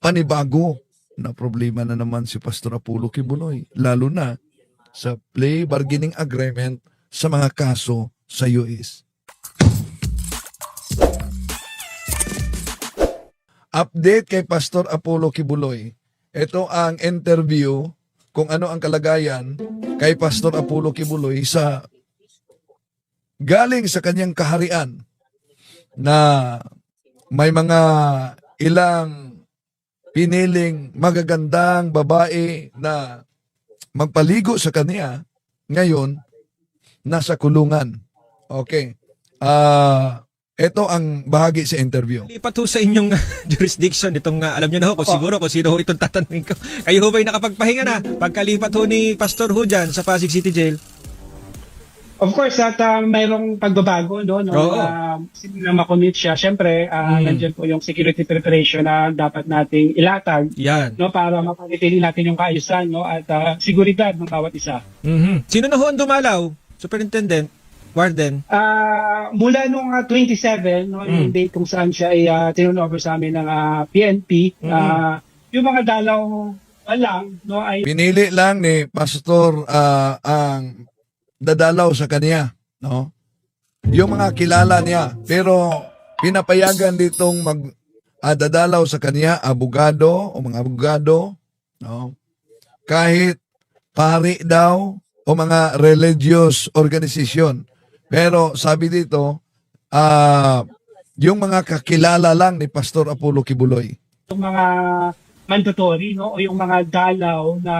panibago na problema na naman si Pastor Apollo Kibuloy, lalo na sa plea bargaining agreement sa mga kaso sa US. Update kay Pastor Apollo Kibuloy. Ito ang interview kung ano ang kalagayan kay Pastor Apollo Kibuloy sa galing sa kanyang kaharian na may mga ilang piniling magagandang babae na magpaligo sa kanya ngayon nasa kulungan. Okay. Ah, ito ang bahagi sa interview. Lipat ho sa inyong jurisdiction itong uh, alam niyo na ho kung siguro kung sino ho itong tatanungin ko. Kayo ho ba'y nakapagpahinga na pagkalipat ho ni Pastor ho dyan sa Pasig City Jail? Of course, at uh, mayroong pagbabago, no? no Oo. uh, na makommit siya. Siyempre, uh, Mm. nandiyan po yung security preparation na dapat nating ilatag Yan. no para mapanatili natin yung kaayusan no at uh, seguridad ng bawat isa. Mhm. Sino na ho ang dumalaw? Superintendent? Warden? Ah, mula nung uh, 27 no yung Mm. date kung saan siya ay uh, over sa amin ng ah, PNP, Mm. ah, yung mga dalaw lang no ay Pinili lang ni Pastor ah, ang dadalaw sa kanya, no? Yung mga kilala niya, pero pinapayagan ditong mag ah, dadalaw sa kanya abogado o mga abogado, no? Kahit pari daw o mga religious organization. Pero sabi dito, ah yung mga kakilala lang ni Pastor Apollo Kibuloy. yung mga mandatory no o yung mga dalaw na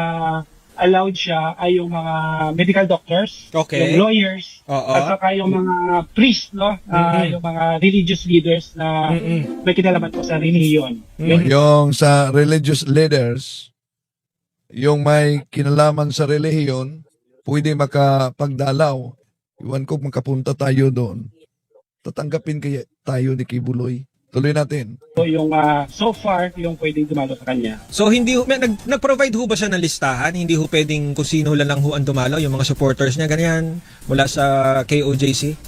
allowed siya ay yung mga medical doctors, Okay. yung lawyers, Oo. at saka yung mga priest, no? Ah, Mhm. yung mga religious leaders na Mm-mm. may kinalaman po sa relihiyon. Mm. Yun. Yung sa religious leaders, yung may kinalaman sa relihiyon, pwede makapagdalaw. Iwan ko makapunta tayo doon. Tatanggapin kaya tayo ni Kibuloy. Tuloy natin. So, yung ah, so far, yung pwedeng dumalo sa kanya. So hindi ho, may, nag, nag-provide ho ba siya ng listahan? Hindi ho pwedeng kung sino lang lang ho ang dumalaw, yung mga supporters niya, ganyan, mula sa KOJC?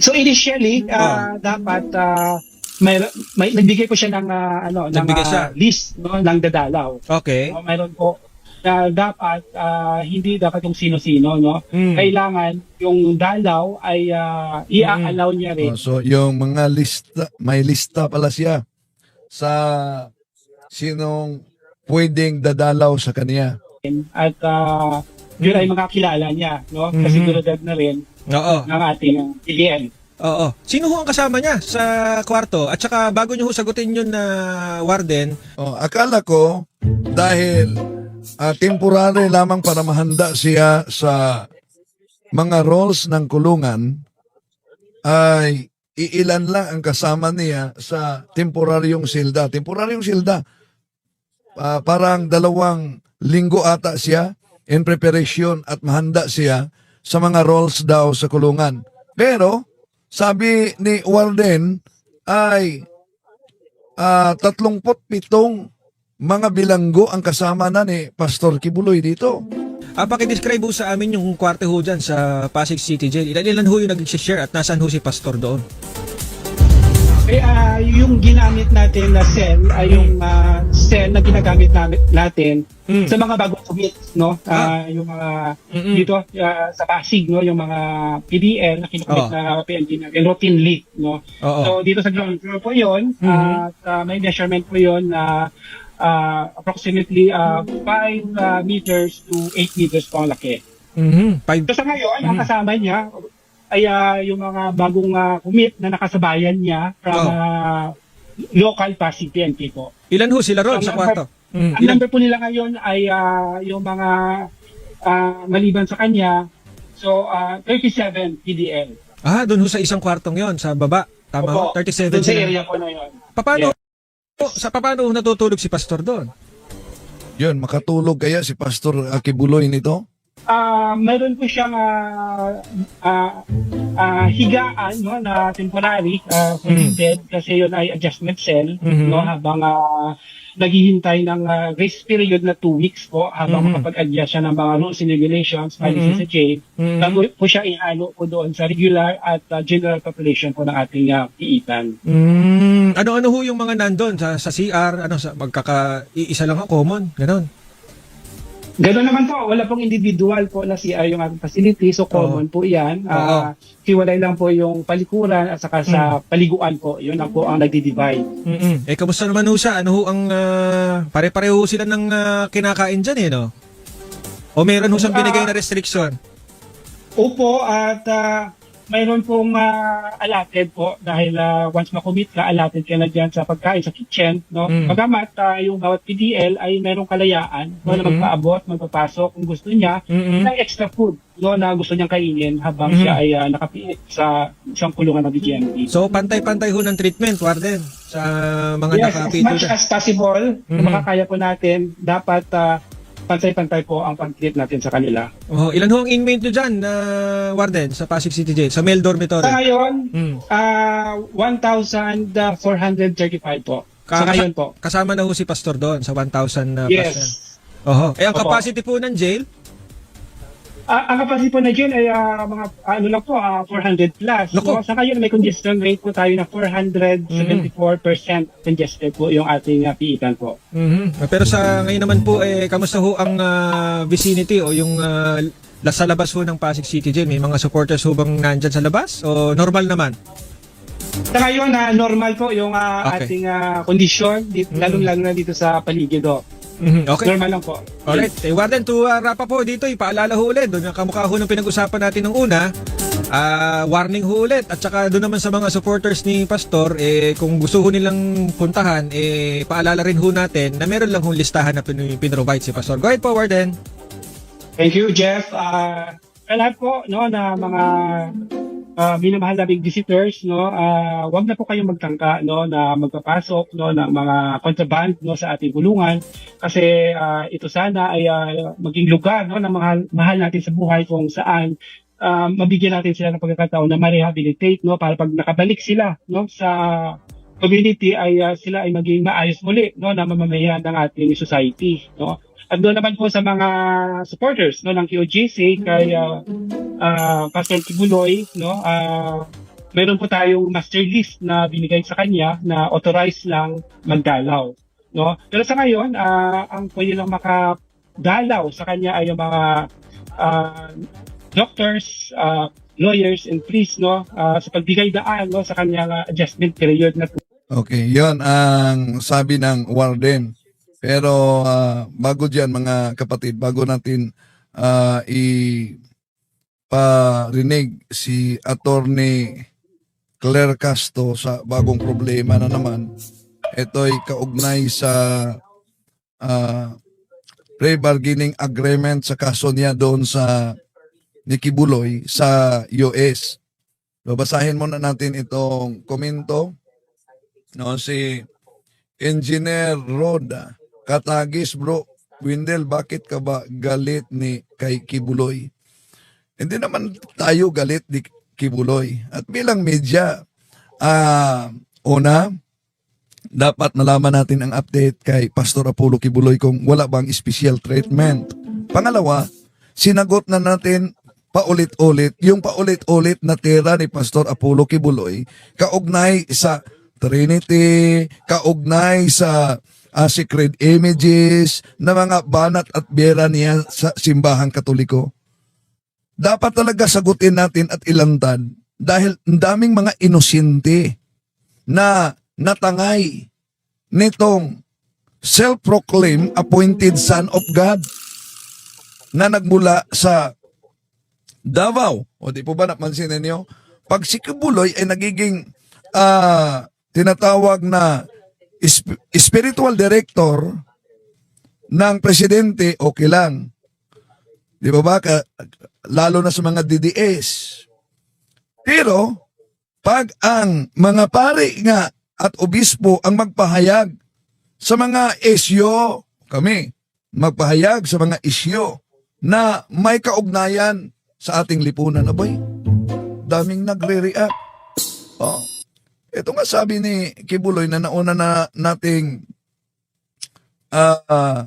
So, initially, ah, dapat ah, may, may, nagbigay po siya ng, ah, ano, ng Nagbigay ah, siya. list no, ng dadalaw. Okay. No, mayroon po na dapat ah, hindi dapat yung sino-sino no Mm. kailangan yung dalaw ay uh, i-allow niya rin Oh, so, yung mga lista, may lista pala siya sa sinong pwedeng dadalaw sa kanya. at ah, yun ay mga kilala niya no Mhm. kasiguridad na rin Oo. ng ating uh, PDL Oo. Sino ho ang kasama niya sa kwarto? At saka bago niyo ho sagutin yun na warden, Oh, akala ko dahil ah, temporary lamang para mahanda siya sa mga roles ng kulungan ay iilan lang ang kasama niya sa temporaryong silda. Temporaryong silda, ah, parang dalawang linggo ata siya in preparation at mahanda siya sa mga roles daw sa kulungan. Pero, sabi ni Warden ay ah 37 mga bilanggo ang kasama na ni Pastor Kibuloy dito. ah, pakidescribe ho sa amin yung kwarto ho dyan sa Pasig City Jail. Ilan, ilan ho yung nag-share at nasaan ho si Pastor doon? eh ah, yung ginamit natin na cell ay yung ah, cell na ginagamit namin, natin Mm. sa mga bagong commit no Ah, yung mga Mm-mm. dito ah, sa Pasig no yung mga PDL na kinukulit Oo. na PNP natin routinely no Oo. So dito sa ground floor po 'yon at ah, may measurement po 'yon na ah, approximately 5 meters to 8 meters po ang laki. Mhm. Five. So sa ngayon, ang Mhm. kasama niya ay ah, yung mga bagong ah, commit na nakasabayan niya from Oh. ah, local Pasig PNP po. Ilan ho sila ron Ang sa kwarto? Mm. Ang Ilan? number po nila ngayon ay ah, yung mga ah, maliban sa kanya, so ah, 37 PDL. Ah, doon ho sa isang kwartong yon sa baba. Tama ho? Opo, 37 Doon sa area po na 'yon. Paano, sa paano natutulog si Pastor doon? Yun, makatulog kaya si Pastor ah, Kibuloy nito? Ah, meron po siyang ah, ah, ah, higaan no na temporary uh, for Mm. bed kasi yun ay adjustment cell Mhm. no habang ah, naghihintay ng grace period na two weeks po habang Mhm. makapag-adjust siya ng mga rules and regulations Mhm. policies sa jail Mhm. bago po siya ihalo po doon sa regular at ah, general population po ng ating uh, piitan. Mm. Ano-ano ho yung mga nandun sa, sa CR, ano, sa, magkaka-iisa lang ho, common, ganon. Ganoon naman po, wala pong individual po na CR yung ating facility, so common po yan. Oo. Ah, hiwalay lang po yung palikuran at saka sa paliguan po, yun lang po ang nagdi-divide. Mm-mm. Eh, kamusta naman ho siya? Ano ho ang, ah, pare-pareho sila ng ah, kinakain dyan eh, no? O meron ho siyang binigay na restriction? Opo, at ah, mayroon pong ah, allotted po dahil ah, once makumit ka, allotted ka na dyan sa pagkain sa kitchen. No? Mm. Bagamat ah, yung bawat PDL ay mayroong kalayaan no, na Mm-mm. magpaabot, magpapasok kung gusto niya Mm-mm. ng extra food no, na gusto niyang kainin habang Mhm. siya ay ah, nakapiit sa isang kulungan ng BGMP. So, pantay-pantay ho ng treatment, Warden, sa mga yes, as nakapito much dyan. as possible, kung Mhm. makakaya po natin, dapat ah, pantay-pantay po ang pag-treat natin sa kanila. Oh, ilan ho ang inmate nyo dyan, na Warden, sa Pasig City Jail, sa male dormitory? Sa ngayon, Mm. ah 1,435 po. Sa Kaka- ngayon po. Kasama na ho si Pastor doon sa 1,000 na Yes. plus. Oho. Eh, ang Opo. capacity po ng jail? Ah, ang capacity po na dyan ay ah, mga ano lang po, ah, 400 plus. Naku. So, sa ngayon may congestion rate po tayo na 474% congested po yung ating uh, piitan po. Mhm. Pero sa ngayon naman po, eh, kamusta ho ang ah, vicinity o yung ah, la- sa labas ho ng Pasig City Jail? May mga supporters ho bang nandyan sa labas? O normal naman? Sa ngayon, na normal po yung ah, Okay. ating ah, kondisyon, dit- Mm. lalong-lalo na dito sa paligid. Oh. Mhm. Okay. Normal lang po. Alright. Eh, Warden, to uh, wrap up po dito, ipaalala ho ulit. Doon yung kamukha ho ng pinag-usapan natin nung una. Ah, warning ho ulit. At saka doon naman sa mga supporters ni Pastor, eh, kung gusto ho nilang puntahan, eh, paalala rin ho natin na meron lang ho listahan na pin- pinrovide si Pastor. Go ahead po, Warden. Thank you, Jeff. Uh, sa lahat po no, na mga uh, minamahal naming visitors, no, uh, wag na po kayong magtangka no, na magpapasok no, ng mga contraband no, sa ating bulungan kasi ah, ito sana ay ah, maging lugar no, na mahal, mahal natin sa buhay kung saan ah, mabigyan natin sila ng pagkakataon na ma-rehabilitate no, para pag nakabalik sila no, sa community ay ah, sila ay maging maayos muli no, na mamamayan ng ating society. No. At doon naman po sa mga supporters no ng QGC kay uh, uh, Pastor Kibuloy no ah meron po tayong master list na binigay sa kanya na authorized lang magdalaw no pero sa ngayon ah, ang pwede lang makadalaw sa kanya ay yung mga ah, doctors ah, lawyers and priests no ah, sa pagbigay daan no sa kanyang adjustment period na Okay, yon ang sabi ng warden. Pero ah, bago diyan mga kapatid, bago natin ah, i parinig si Attorney Claire Casto sa bagong problema na naman. Ito'y kaugnay sa ah, pre-bargaining agreement sa kaso niya doon sa Nikibuloy sa US. Babasahin muna natin itong komento no si Engineer Roda Katagis bro. Windel bakit ka ba galit ni kay Kibuloy? Hindi naman tayo galit ni Kibuloy. At bilang media ah una dapat nalaman natin ang update kay Pastor Apollo Kibuloy kung wala bang special treatment. Pangalawa sinagot na natin paulit-ulit yung paulit-ulit na tira ni Pastor Apollo Kibuloy kaugnay sa Trinity, kaugnay sa ah, secret images na mga banat at bera niya sa simbahang katoliko. Dapat talaga sagutin natin at ilantad dahil daming mga inosente na natangay nitong self-proclaimed appointed son of God na nagmula sa Davao. O di po ba napansin ninyo? Pag si Kibuloy ay nagiging ah, tinatawag na spiritual director ng presidente, okay lang. Di ba ba? Lalo na sa mga DDS. Pero, pag ang mga pari nga at obispo ang magpahayag sa mga isyo, kami, magpahayag sa mga isyo na may kaugnayan sa ating lipunan. Abay, daming nagre-react. Oh. Ito nga sabi ni Kibuloy na nauna na nating ah, ah,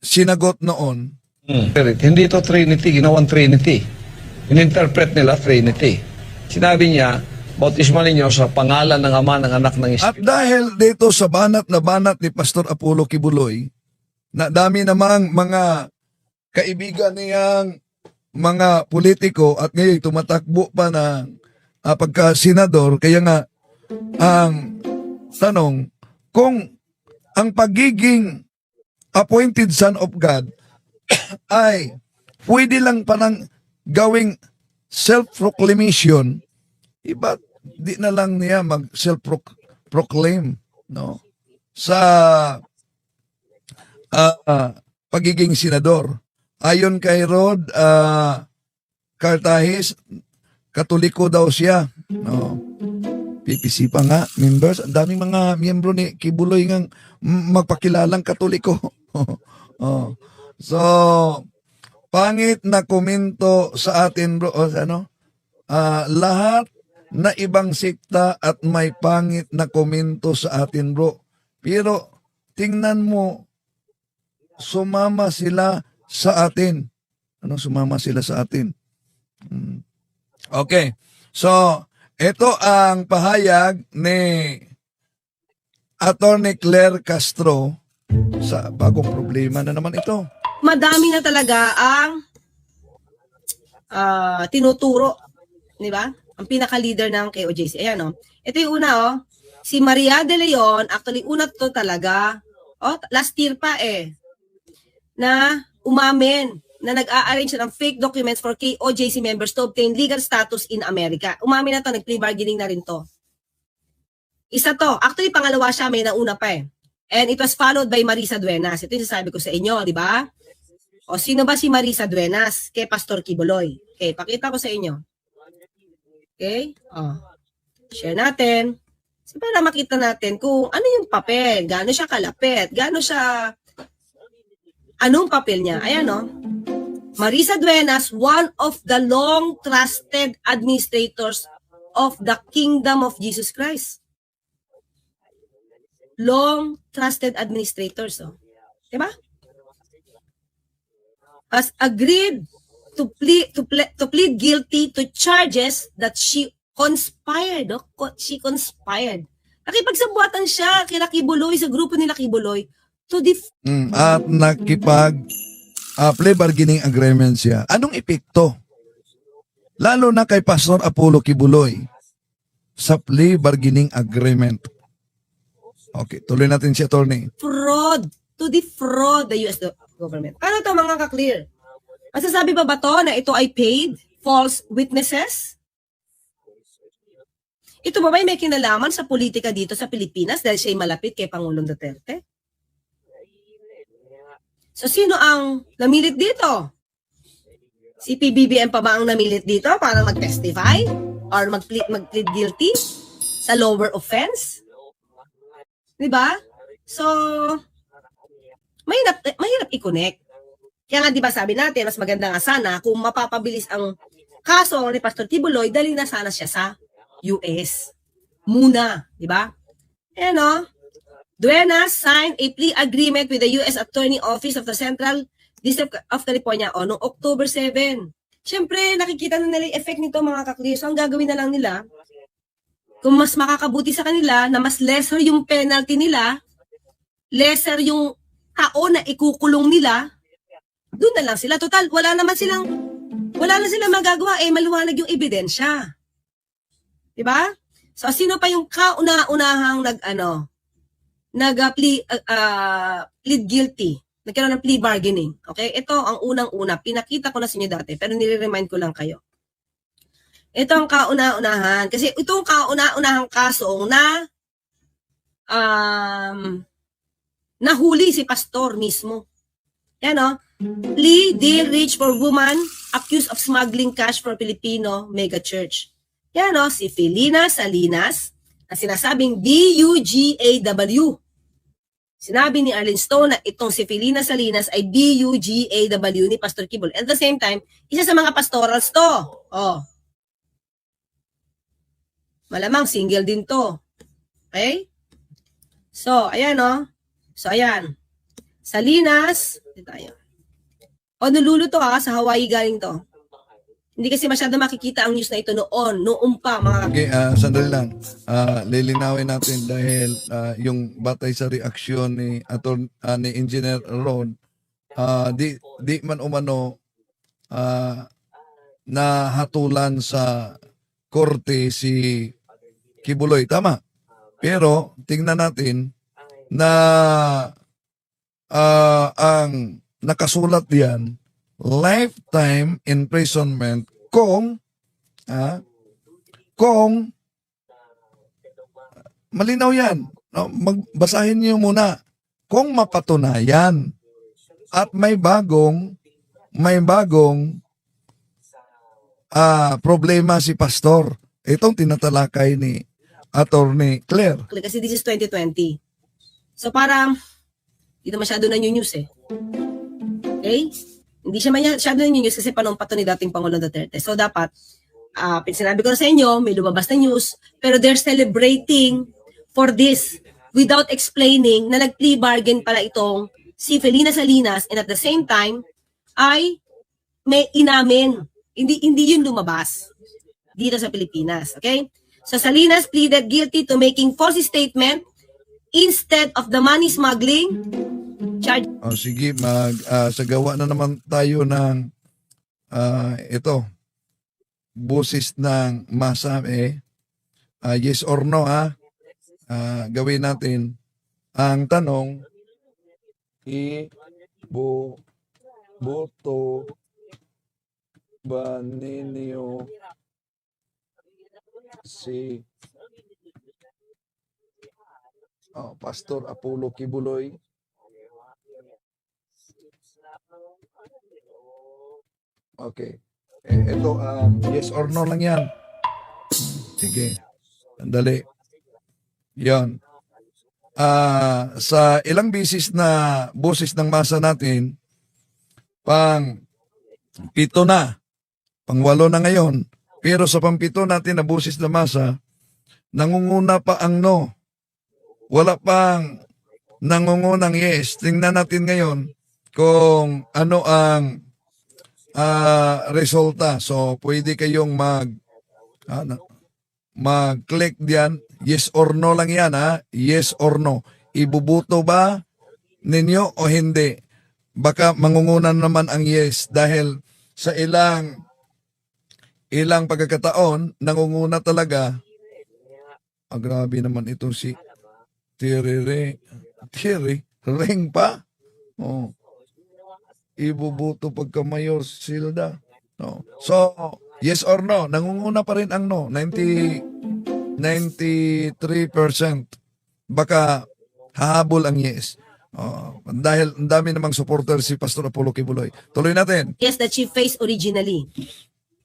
sinagot noon. Spirit. Hindi ito Trinity, ginawang Trinity. In-interpret nila Trinity. Sinabi niya, bautismo ninyo sa pangalan ng Ama, ng Anak, ng At Espiritu. dahil dito sa banat na banat ni Pastor Apollo Kibuloy, na dami namang mga kaibigan niyang mga politiko at ngayon tumatakbo pa ng ah, pagka-senador, kaya nga ang tanong, kung ang pagiging appointed son of God ay pwede lang parang gawing self-proclamation, iba di na lang niya mag self-proclaim no sa ah, ah, pagiging senador. Ayon kay Rod ah, Cartahis, katoliko daw siya. No. PPC pa nga, members. Ang daming mga miyembro ni Kibuloy ng magpakilalang katoliko. oh. So, pangit na komento sa atin bro. O, ano? Ah, lahat na ibang sikta at may pangit na komento sa atin bro. Pero tingnan mo, sumama sila sa atin. Ano sumama sila sa atin? Hmm. Okay. So, ito ang pahayag ni Attorney Claire Castro sa bagong problema na naman ito. madami na talaga ang ah, tinuturo, di ba? Ang pinaka-leader ng KOJC. Ayan, oh. Ito yung una, oh. Si Maria de Leon, actually, una to talaga. Oh, last year pa eh. Na umamin na nag-a-arrange ng fake documents for KOJC members to obtain legal status in America. Umamin na to, nag-plea bargaining na rin to. Isa to. Actually, pangalawa siya, may nauna pa eh. And it was followed by Marisa Duenas. Ito yung sasabi ko sa inyo, di ba? O sino ba si Marisa Duenas? Kay Pastor Kibuloy. Okay, pakita ko sa inyo. Okay? O. Share natin. So, para makita natin kung ano yung papel, gaano siya kalapit, gaano siya, anong papel niya. Ayan o. Marisa Duenas, one of the long trusted administrators of the kingdom of Jesus Christ. Long trusted administrators. Oh. Diba? has agreed to plead to, ple- to plead guilty to charges that she conspired. Oh, she conspired. Nakipagsabuatan siya kila Kibuloy sa grupo nila Kibuloy to def- Mm, at nakipag ah, plea bargaining agreement siya. Anong epekto? Lalo na kay Pastor Apollo Kibuloy sa plea bargaining agreement. Okay, tuloy natin si attorney. fraud to defraud the US government. Ano to mga ka-clear? Masasabi ba ba to na ito ay paid false witnesses? Ito ba ba may kinalaman sa politika dito sa Pilipinas dahil siya ay malapit kay Pangulong Duterte? So sino ang namilit dito? Si PBBM pa ba ang namilit dito para mag-testify? Or mag-plead, mag-plead guilty sa lower offense? Di ba? So, mahirap, mahirap i-connect. Kaya nga, di ba sabi natin, mas maganda nga sana kung mapapabilis ang kaso ni Pastor Tibuloy, dali na sana siya sa US. Muna, di ba? Ayan o. Duenas signed a plea agreement with the U.S. Attorney Office of the Central District of California o noong October 7. Siyempre, nakikita na nila yung effect nito mga kakliyo. So, ang gagawin na lang nila, kung mas makakabuti sa kanila, na mas lesser yung penalty nila, lesser yung taon na ikukulong nila, doon na lang sila. Total, wala naman silang, wala na silang magagawa, eh, maluwanag yung ebidensya. Diba? So, sino pa yung kauna-unahang nag, ano, nag uh, plea, uh, uh, plead guilty? Nagkaroon ng plea bargaining. Okay? Ito ang unang-una. Pinakita ko na sa inyo dati, pero nire-remind ko lang kayo. Ito ang kauna-unahan. Kasi itong kauna-unahang kaso na um, nahuli si pastor mismo. Yan o. Plea deal reached for woman accused of smuggling cash for Filipino mega church. Yan o, si Felina Salinas na sinasabing B-U-G-A-W. Sinabi ni Arlene Stone na itong si Felina Salinas ay B-U-G-A-W ni Pastor Kibol. At the same time, isa sa mga pastorals to. Oh. Malamang single din to. Okay? So, ayan oh. So, ayan. Salinas. Dito tayo. Honolulu to ah, sa Hawaii galing to. Hindi kasi masyado makikita ang news na ito noon, noong pa mga Okay, ah, sandali lang. Ah, lilinawin natin dahil ah, yung batay sa reaksyon ni ator ah, ni Engineer Ron, ah, di di man umano ah, nahatulan sa korte si Kibuloy. Tama. Pero tingnan natin na ah, ang nakasulat diyan lifetime imprisonment kung ah, kung malinaw yan. No, magbasahin niyo muna. Kung mapatunayan at may bagong may bagong ah, problema si pastor. Itong tinatalakay ni Attorney Claire. kasi this is 2020. So parang hindi na masyado na yung news eh. Okay? Hindi siya masyado yung news kasi panumpa to ni dating Pangulong Duterte. So dapat, ah sinabi ko na sa inyo, may lumabas na news, pero they're celebrating for this without explaining na nag-plea bargain pala itong si Felina Salinas and at the same time ay may inamin. Hindi hindi yun lumabas dito sa Pilipinas. Okay? So Salinas pleaded guilty to making false statement instead of the money smuggling charge O sige, mag ah, sagawa na naman tayo ng ah, ito. Busis ng masa eh. Ah, yes or no ha. Ah, gawin natin ang tanong i bo boto ba ninyo si oh, Pastor Apollo Kibuloy Okay. Eh, ito, um, yes or no lang yan. Sige. Sandali. Yan. Ah, sa ilang bisis na boses ng masa natin, pang pito na, pang walo na ngayon. Pero sa pampito natin na boses na masa, nangunguna pa ang no. Wala pang nangungunang yes. Tingnan natin ngayon kung ano ang ah resulta. So, pwede kayong mag ano, mag-click diyan. Yes or no lang yan, ha? Yes or no. Ibubuto ba ninyo o hindi? Baka mangungunan naman ang yes dahil sa ilang ilang pagkakataon, nangunguna talaga. Ah, grabe naman itong si Tirire. Tiri, ring pa. Oh ibubuto pagka Mayor Silda. No. So, yes or no? Nangunguna pa rin ang no. 90, 93%. Baka hahabol ang yes. Oh, dahil ang dami namang supporter si Pastor Apollo Kibuloy. Tuloy natin. yes that she faced originally.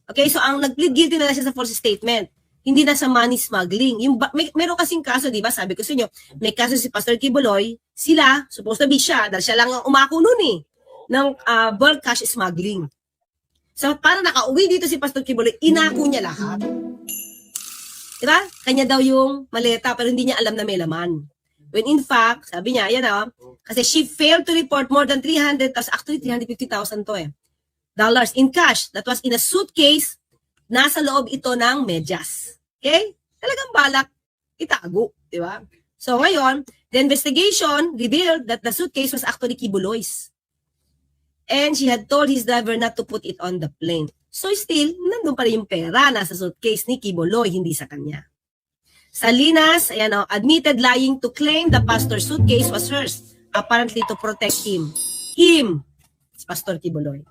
Okay, so ang nag-plead guilty na siya sa false statement. Hindi na sa money smuggling. Yung may, meron kasing kaso, di ba? Sabi ko sa inyo, may kaso si Pastor Kibuloy, sila, supposed to be siya, dahil siya lang ang umako nun eh, ng ah, bulk cash smuggling. So, para nakauwi dito si Pastor Kibuloy, inako niya lahat. Di ba? Kanya daw yung maleta, pero hindi niya alam na may laman. When in fact, sabi niya, yan ah, kasi she failed to report more than 300, actually 350,000 to eh, dollars in cash that was in a suitcase, nasa loob ito ng medyas. Okay? Talagang balak itago, di ba? So ngayon, the investigation revealed that the suitcase was actually Kibuloy's. And she had told his driver not to put it on the plane. So still, nandun pa rin yung pera nasa suitcase ni Kibuloy, hindi sa kanya. Salinas, ayan o, admitted lying to claim the pastor's suitcase was hers, apparently to protect him. Him, Pastor Kibuloy.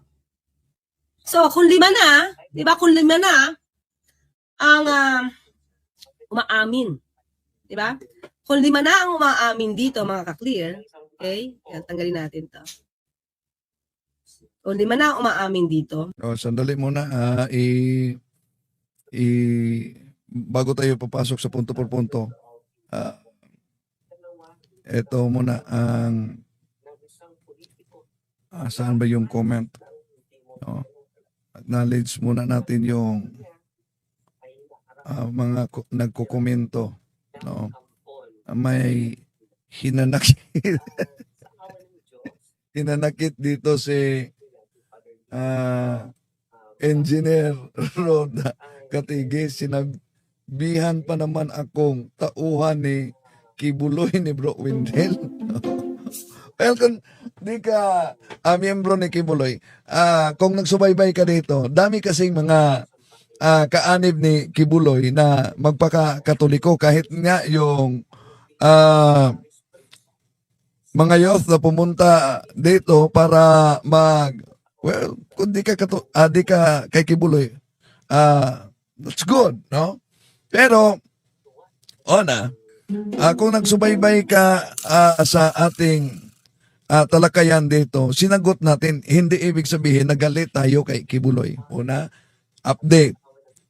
So, kung lima na, di ba, kung lima na, ang ah, umaamin. Di ba? Kung lima na ang umaamin dito, mga ka-clear, okay, yan, tanggalin natin to. Kung lima na ang umaamin dito, O, sandali muna. ah, i, i, bago tayo papasok sa punto por punto, ah, ito muna ang ah, saan ba yung comment? No? Acknowledge muna natin yung ah, mga ko- nagkukomento. No? May hinanakit. hinanakit dito si ah, Engineer Roda Katigis, sinabihan pa naman akong tauhan ni Kibuloy ni Bro Windel. well, kung di ka ah, miyembro ni Kibuloy, ah, kung nagsubaybay ka dito, dami kasing mga ah, kaanib ni Kibuloy na magpaka-katoliko kahit nga yung ah, mga youth na pumunta dito para mag well kung di ka kato, ah, di ka kay Kibuloy ah that's good no? Pero ona ah, kung nagsubaybay ka ah, sa ating ah, talakayan dito sinagot natin hindi ibig sabihin nagalit tayo kay Kibuloy. Una update.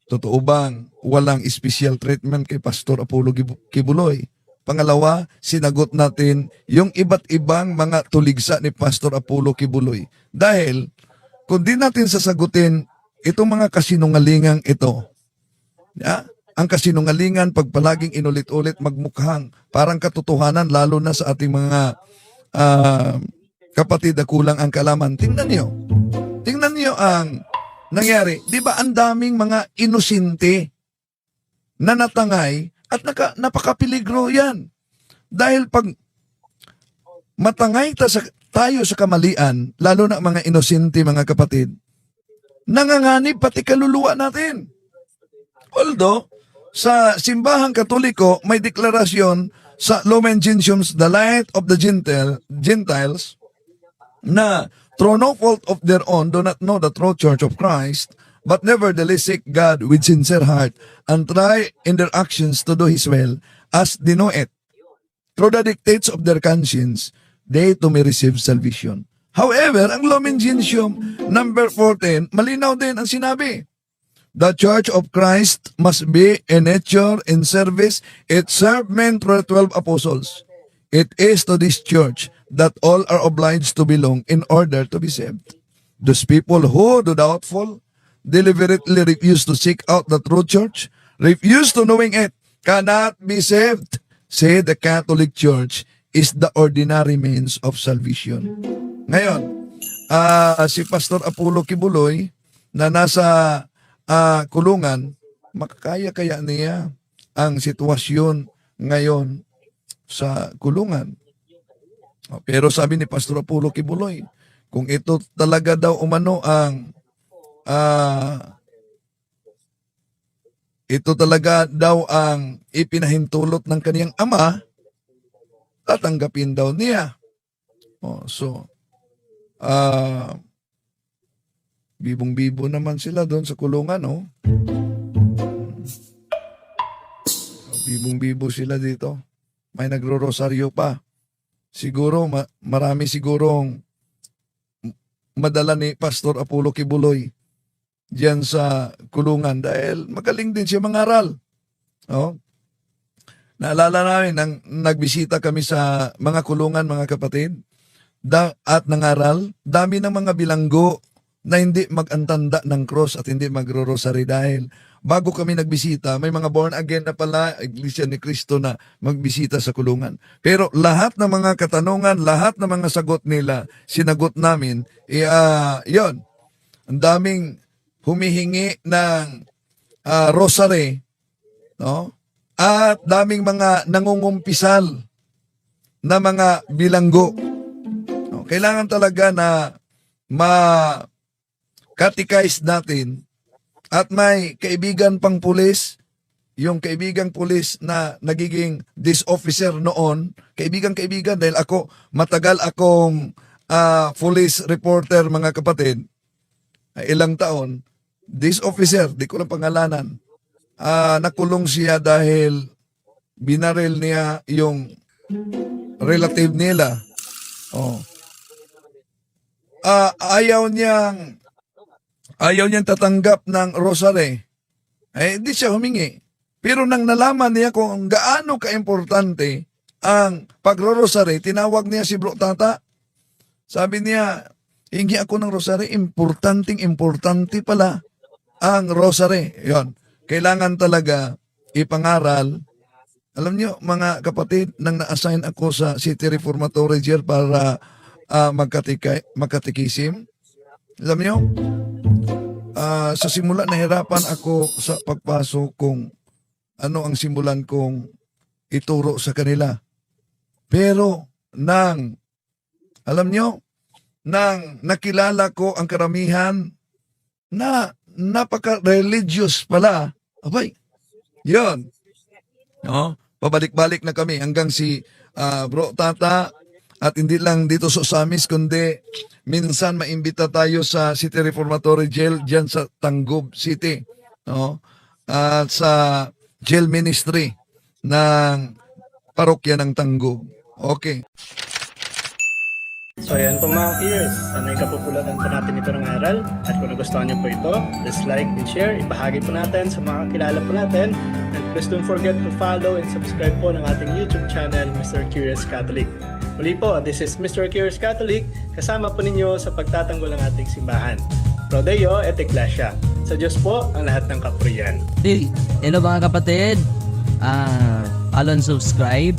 Totoo bang walang special treatment kay Pastor Apollo Kibuloy? Pangalawa, sinagot natin yung iba't ibang mga tuligsa ni Pastor Apollo Kibuloy. Dahil, kung natin sasagutin itong mga kasinungalingang ito, ya, ang kasinungalingan pag palaging inulit-ulit magmukhang parang katotohanan lalo na sa ating mga ah, kapatid na kulang ang kalaman. Tingnan niyo. Tingnan niyo ang nangyari. Di ba ang daming mga inosente na natangay at naka, napakapiligro yan. Dahil pag matangay ta sa, tayo sa kamalian, lalo na mga inosente mga kapatid, nanganganib pati kaluluwa natin. Although, sa simbahang katoliko, may deklarasyon sa Lumen Gentium, the light of the Gentile, Gentiles, na through no fault of their own do not know the true church of Christ, but nevertheless seek God with sincere heart and try in their actions to do His will as they know it. Through the dictates of their conscience, they to may receive salvation. However, ang Lumen Gentium number 14, malinaw din ang sinabi. The Church of Christ must be in nature, in service. It served men through the 12 apostles. It is to this church that all are obliged to belong in order to be saved. Those people who, do doubtful, deliberately refuse to seek out the true church, refuse to knowing it, cannot be saved. Say the Catholic Church is the ordinary means of salvation. Ngayon, ah, si Pastor Apollo Kibuloy na nasa ah, kulungan, makakaya kaya niya ang sitwasyon ngayon sa kulungan. O, Pero sabi ni Pastor Apollo Kibuloy, kung ito talaga daw umano ang ah, ito talaga daw ang ipinahintulot ng kaniyang ama, tatanggapin daw niya. Oh, so, ah, bibong-bibo naman sila doon sa kulungan, oh. Bibong-bibo sila dito. May nagro-rosaryo pa. Siguro, ma- marami sigurong madala ni Pastor Apollo Kibuloy diyan sa kulungan dahil magaling din siya mangaral. Oh. Naalala namin nang nagbisita kami sa mga kulungan mga kapatid da, at nangaral, dami ng mga bilanggo na hindi magantanda ng cross at hindi magro-rosary dahil bago kami nagbisita, may mga born again na pala, Iglesia ni Cristo na magbisita sa kulungan. Pero lahat ng mga katanungan, lahat ng mga sagot nila, sinagot namin, eh, ah, yon ang daming humihingi ng ah, rosary, no? At daming mga nangungumpisal na mga bilanggo. Kailangan talaga na ma catechize natin at may kaibigan pang pulis, yung kaibigang pulis na nagiging this officer noon, kaibigan-kaibigan dahil ako, matagal akong ah, police reporter mga kapatid, ilang taon, this officer, di ko lang pangalanan, ah, nakulong siya dahil binaril niya yung relative nila. Oh. Ah, ayaw niyang ayaw niyang tatanggap ng rosary. Eh, hindi siya humingi. Pero nang nalaman niya kung gaano kaimportante ang pagro-rosary, tinawag niya si Bro Tata. Sabi niya, hingi ako ng rosary, importanteng importante pala ang rosary. Yon. Kailangan talaga ipangaral. Alam niyo, mga kapatid, nang na-assign ako sa City Reformatory Jail para uh, magkatika- magkatikisim, alam niyo, ah, sa simula nahirapan ako sa pagpasok kung ano ang simulan kong ituro sa kanila. Pero nang, alam nyo, nang nakilala ko ang karamihan na napaka-religious pala, abay, yon No? Pabalik-balik na kami hanggang si ah, Bro Tata at hindi lang dito sa Samis kundi minsan maimbita tayo sa City Reformatory Jail diyan sa Tangub City. No? At sa jail ministry ng parokya ng Tangub. Okay. So ayan po mga peers, sana'y kapupulatan po natin ito ng aral at kung nagustuhan niyo po ito, just like and share, ibahagi po natin sa mga kakilala po natin and please don't forget to follow and subscribe po ng ating YouTube channel, Mr. Curious Catholic. Muli po, this is Mr. Curious Catholic, kasama po ninyo sa pagtatanggol ng ating simbahan. Prodeo et Iglesia. Sa Diyos po ang lahat ng kapurian. Hey, hello mga kapatid. Ah, follow and subscribe.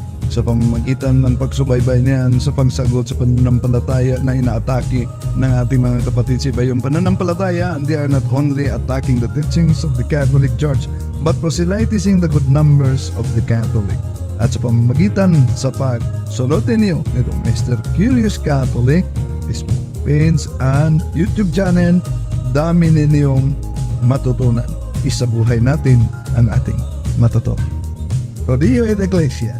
sa pamamagitan ng pagsubaybay niyan sa pagsagot sa pananampalataya na inaatake ng ating mga kapatid sa iba. Yung pananampalataya, they are not only attacking the teachings of the Catholic Church, but proselytizing the good numbers of the Catholic. At sa pamamagitan sa pagsulotin niyo nitong Mr. Curious Catholic, Facebook page and YouTube channel, dami ninyong matutunan. Isabuhay natin ang ating matutunan. Rodillo et Iglesia,